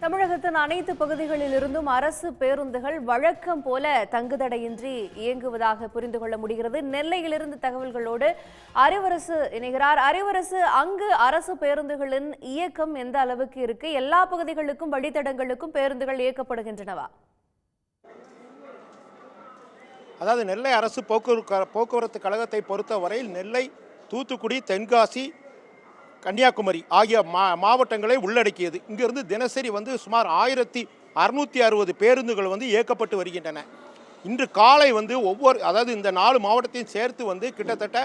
தமிழகத்தின் அனைத்து பகுதிகளிலிருந்தும் அரசு பேருந்துகள் வழக்கம் போல தங்குதடையின்றி இயங்குவதாக புரிந்து கொள்ள முடிகிறது. நெல்லையிலிருந்து தகவல்களோடு அறிவரசு இணைகிறார். அறிவரசு அங்கு அரசு பேருந்துகளின் இயக்கம் எந்த அளவுக்கு இருக்கு? எல்லா பகுதிகளுக்கும் வழித்தடங்களுக்கும் பேருந்துகள் இயக்கப்படுகின்றனவா? அதாவது நெல்லை அரசு போக்குவரத்து போக்குவரத்து கழகத்தை பொறுத்தவரையில் நெல்லை தூத்துக்குடி தென்காசி கன்னியாகுமரி ஆகிய மா மாவட்டங்களை உள்ளடக்கியது. இங்கிருந்து தினசரி வந்து சுமார் ஆயிரத்தி அறுநூற்றி அறுபது பேருந்துகள் வந்து இயக்கப்பட்டு வருகின்றன. இன்று காலை வந்து ஒவ்வொரு அதாவது இந்த நாலு மாவட்டத்தையும் சேர்த்து வந்து கிட்டத்தட்ட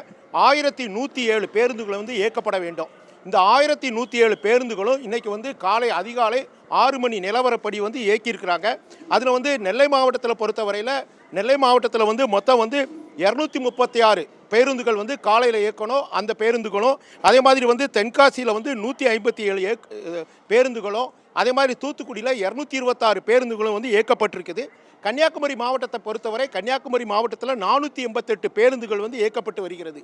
ஆயிரத்தி நூற்றி ஏழு பேருந்துகள் வந்து இயக்கப்பட வேண்டும். இந்த ஆயிரத்தி நூற்றி ஏழு பேருந்துகளும் இன்றைக்கி வந்து காலை அதிகாலை ஆறு மணி நிலவரப்படி வந்து இயக்கியிருக்கிறாங்க. அதில் வந்து நெல்லை மாவட்டத்தில் பொறுத்தவரையில் நெல்லை மாவட்டத்தில் வந்து மொத்தம் வந்து இரநூத்தி முப்பத்தி ஆறு பேருந்துகள் வந்து காலையில் இயக்கணும் அந்த பேருந்துகளும் அதே மாதிரி வந்து தென்காசியில் வந்து நூற்றி ஐம்பத்தி ஏழு ஏக் பேருந்துகளும் அதே மாதிரி தூத்துக்குடியில் இரநூத்தி இருபத்தாறு பேருந்துகளும் வந்து இயக்கப்பட்டிருக்குது. கன்னியாகுமரி மாவட்டத்தை பொறுத்தவரை கன்னியாகுமரி மாவட்டத்தில் நானூற்றி எண்பத்தெட்டு பேருந்துகள் வந்து இயக்கப்பட்டு வருகிறது.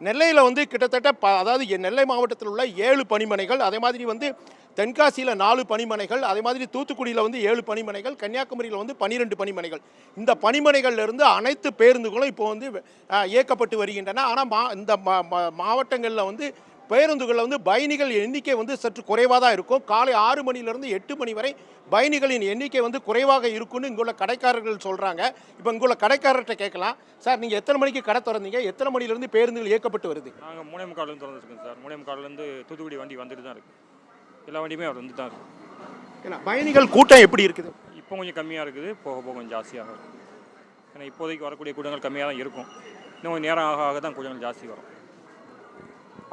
நெல்லையில் வந்து கிட்டத்தட்ட ப அதாவது எ- நெல்லை மாவட்டத்தில் உள்ள ஏழு பணிமனைகள் அதே மாதிரி வந்து தென்காசியில் நாலு பணிமனைகள் அதே மாதிரி தூத்துக்குடியில் வந்து ஏழு பணிமனைகள் கன்னியாகுமரியில் வந்து பன்னிரெண்டு பணிமனைகள் இந்த பனிமனைகள்லேருந்து அனைத்து பேருந்துகளும் இப்போ வந்து இயக்கப்பட்டு வருகின்றன. ஆனால் மா இந்த மா- மாவட்டங்களில் வந்து பேருந்துகளில் வந்து பயணிகள் எண்ணிக்கை வந்து சற்று குறைவாக தான் இருக்கும். காலை ஆறு மணிலேருந்து எட்டு மணி வரை பயணிகளின் எண்ணிக்கை வந்து குறைவாக இருக்கும்னு இங்குள்ள கடைக்காரர்கள் சொல்கிறாங்க இப்போ இங்குள்ள கடைக்காரர்கிட்ட கேட்கலாம். சார் நீங்கள் எத்தனை மணிக்கு கடை திறந்தீங்க? எத்தனை மணிலேருந்து பேருந்துகள் இயக்கப்பட்டு வருது? நாங்கள் மூணே முக்கால்லேருந்து திறந்துருக்கோம் சார். மூணே முக்கால்லேருந்து தூத்துக்குடி வண்டி வந்துட்டு தான் இருக்குது எல்லா வண்டியுமே அவர் வந்து தான் இருக்குது ஏன்னா பயணிகள் கூட்டம் எப்படி இருக்குது? இப்போ கொஞ்சம் கம்மியாக இருக்குது. போக போக கொஞ்சம் ஜாஸ்தியாக இருக்கும் ஏன்னா இப்போதைக்கு வரக்கூடிய கூட்டங்கள் கம்மியாக தான் இருக்கும். இன்னும் கொஞ்சம் நேரம் ஆக ஆக தான் கூட்டங்கள் ஜாஸ்தி வரும்.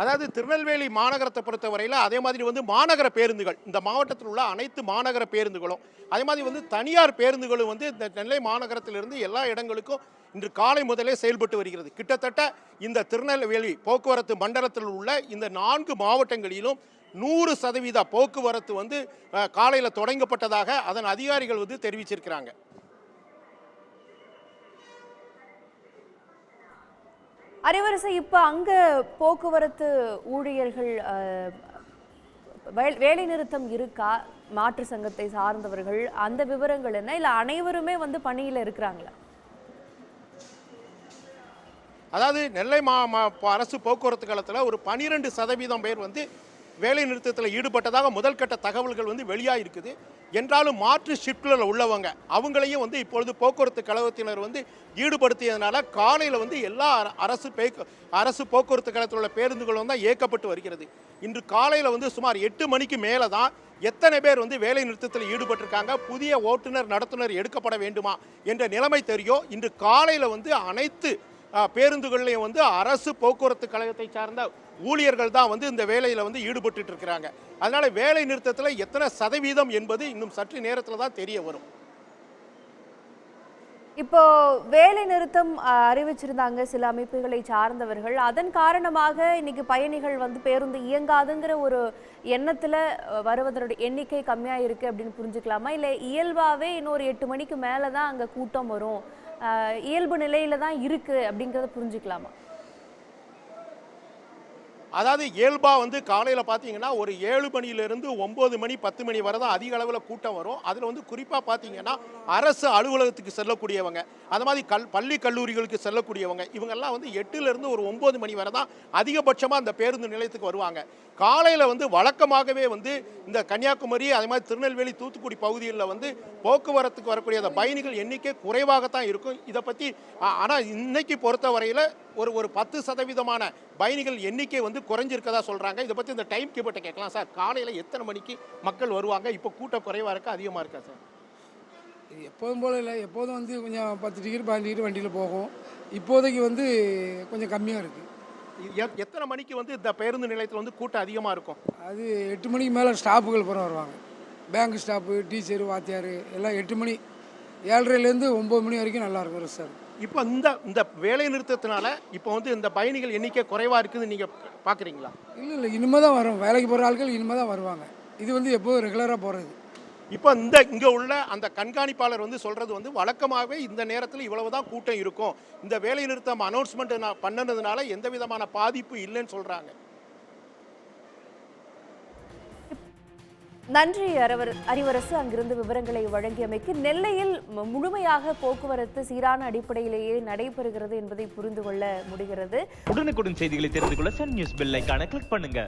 அதாவது திருநெல்வேலி மாநகரத்தை பொறுத்தவரையில் அதே மாதிரி வந்து மாநகர பேருந்துகள். இந்த மாவட்டத்தில் உள்ள அனைத்து மாநகர பேருந்துகளும் அதே மாதிரி வந்து தனியார் பேருந்துகளும் வந்து இந்த நெல்லை மாநகரத்திலிருந்து எல்லா இடங்களுக்கும் இன்று காலை முதலே செயல்பட்டு வருகிறது. கிட்டத்தட்ட இந்த திருநெல்வேலி போக்குவரத்து மண்டலத்தில் உள்ள இந்த நான்கு மாவட்டங்களிலும் நூறு சதவீத போக்குவரத்து வந்து காலையில் தொடங்கப்பட்டதாக அதன் அதிகாரிகள் வந்து தெரிவிச்சிருக்கிறாங்க. அறிவரசை இப்போ அங்கே போக்குவரத்து ஊழியர்கள் அஹ், வேலை நிறுத்தம் இருக்கா? மாற்று சங்கத்தை சார்ந்தவர்கள் அந்த விவரங்கள் என்ன? இல்லை அனைவருமே வந்து பணியில் இருக்கிறாங்களா? அதாவது நெல்லை மா மா- அரசு போக்குவரத்து காலத்தில் ஒரு பனிரெண்டு சதவீதம் பேர் வந்து வேலை நிறுத்தத்தில் ஈடுபட்டதாக முதல் கட்ட தகவல்கள் வந்து வெளியாக இருக்குது என்றாலும் மாற்று ஷிஃப்டில் உள்ளவங்க அவங்களையும் வந்து இப்பொழுது போக்குவரத்து கழகத்தினர் வந்து ஈடுபடுத்தியதுனால காலையில் வந்து எல்லா அர- அரசு பே அரசு போக்குவரத்து கழகத்தில் உள்ள பேருந்துகளும் தான் இயக்கப்பட்டு வருகிறது. இன்று காலையில் வந்து சுமார் எட்டு மணிக்கு மேலே தான் எத்தனை பேர் வந்து வேலை நிறுத்தத்தில் ஈடுபட்டிருக்காங்க புதிய ஓட்டுநர் நடத்துனர் எடுக்கப்பட வேண்டுமா என்ற நிலைமை தெரியும். இன்று காலையில் வந்து அனைத்து பேருந்துகள்லையும் வந்து அரசு போக்குவரத்து கழகத்தை சார்ந்த ஊழியர்கள் தான் வந்து இந்த வேலையில் வந்து ஈடுபட்டு இருக்கிறாங்க. அதனால வேலை நிறுத்தத்தில் எத்தனை சதவீதம் என்பது இன்னும் சற்று நேரத்தில் தான் தெரிய வரும். இப்போ வேலை நிறுத்தம் அறிவிச்சிருந்தாங்க சில அமைப்புகளை சார்ந்தவர்கள். அதன் காரணமாக இன்னைக்கு பயணிகள் வந்து பேருந்து இயங்காதுங்கிற ஒரு எண்ணத்துல வருவதனுடைய எண்ணிக்கை கம்மியா இருக்கு அப்படின்னு புரிஞ்சுக்கலாமா? இல்ல இயல்பாவே இன்னொரு எட்டு மணிக்கு மேலே தான் அங்க கூட்டம் வரும். இயல்பு நிலையில தான் இருக்கு அப்படிங்கறத புரிஞ்சுக்கலாமா? அதாவது இயல்பாக வந்து காலையில் பார்த்தீங்கன்னா ஒரு ஏழு மணியிலிருந்து ஒம்பது மணி பத்து மணி வரை தான் அதிக அளவில் கூட்டம் வரும். அதில் வந்து குறிப்பாக பார்த்தீங்கன்னா அரசு அலுவலகத்துக்கு செல்லக்கூடியவங்க அது மாதிரி கல் பள்ளி கல்லூரிகளுக்கு செல்லக்கூடியவங்க இவங்கெல்லாம் வந்து எட்டுலேருந்து ஒரு ஒம்பது மணி வரை தான் அதிகபட்சமாக அந்த பேருந்து நிலையத்துக்கு வருவாங்க. காலையில் வந்து வழக்கமாகவே வந்து இந்த கன்னியாகுமரி அதே மாதிரி திருநெல்வேலி தூத்துக்குடி பகுதிகளில் வந்து போக்குவரத்துக்கு வரக்கூடிய அந்த பயணிகள் எண்ணிக்கை குறைவாகத்தான் இருக்கும். இதை பற்றி ஆனால் இன்னைக்கு பொறுத்த வரையில் ஒரு ஒரு பத்து சதவீதமான பயணிகள் எண்ணிக்கை வந்து குறைஞ்சிருக்கதா சொல்கிறாங்க இதை பற்றி இந்த டைம் கீப்பர்ட்ட கேட்கலாம். சார் காலையில் எத்தனை மணிக்கு மக்கள் வருவாங்க? இப்போ கூட்டம் குறைவாக இருக்கா? அதிகமாக இருக்கா சார்? இது எப்போதும் போல இல்லை. எப்போதும் வந்து கொஞ்சம் பத்து டிகிரி பதினஞ்சு டிகிரி வண்டியில் போகும். இப்போதைக்கு வந்து கொஞ்சம் கம்மியாக இருக்குது எத்- எத்தனை மணிக்கு வந்து இந்த பேருந்து நிலையத்தில் வந்து கூட்டம் அதிகமாக இருக்கும்? அது எட்டு மணிக்கு மேலே ஸ்டாஃபுகள் பூரா வருவாங்க. பேங்க் ஸ்டாஃபு டீச்சரு வாத்தியார் எல்லாம் எட்டு மணி ஏழரைலேருந்து ஒம்பது மணி வரைக்கும் நல்லா இருக்கும் சார். இப்போ இந்த இந்த வேலை நிறுத்தத்தினால இப்போ வந்து இந்த பயணிகள் எண்ணிக்கை குறைவாக இருக்குதுன்னு நீங்கள் பார்க்குறீங்களா இல்லை இல்லை இனிமே தான் வரும். வேலைக்கு போகிற ஆட்கள் இனிமே தான் வருவாங்க. இது வந்து எப்போதும் ரெகுலராக போகிறது இப்போ இந்த இங்கே உள்ள அந்த கண்காணிப்பாளர் வந்து சொல்கிறது வந்து வழக்கமாகவே இந்த நேரத்தில் இவ்வளவு தான் கூட்டம் இருக்கும். இந்த வேலை நிறுத்தம் அனௌன்ஸ்மெண்ட் நான் பண்ணனதுனால எந்த விதமான பாதிப்பு இல்லைன்னு சொல்கிறாங்க நன்றி அரவர் அறிவரசு. அங்கிருந்து விவரங்களை வழங்கியமைக்கு நெல்லையில் முழுமையாக போக்குவரத்து சீரான அடிப்படையிலேயே நடைபெறுகிறது என்பதை புரிந்து கொள்ள முடிகிறது. உடனுக்குடன் செய்திகளை தெரிந்து கொள்ள சன் நியூஸ் பெல் ஐக்கான கிளிக் பண்ணுங்க.